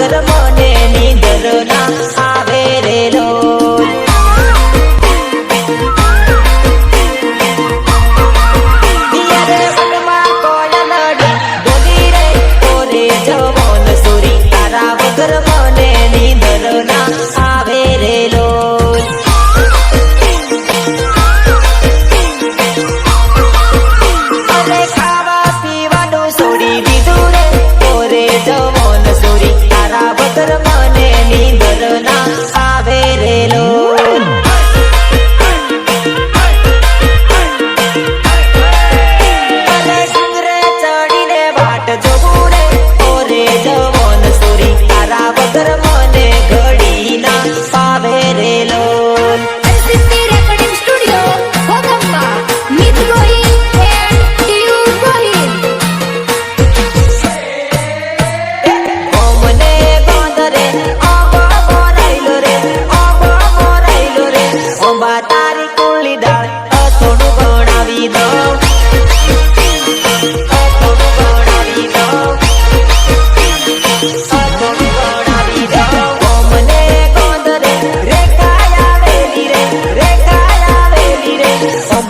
Set up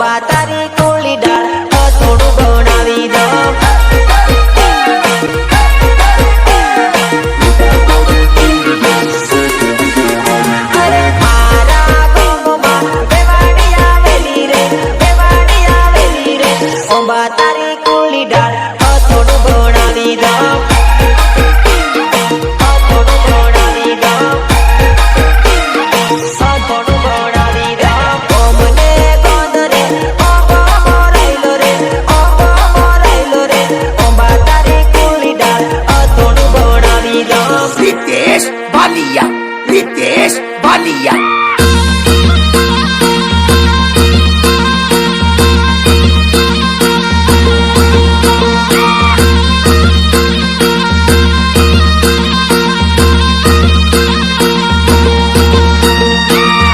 combate. Nitish Balia Nitish Balia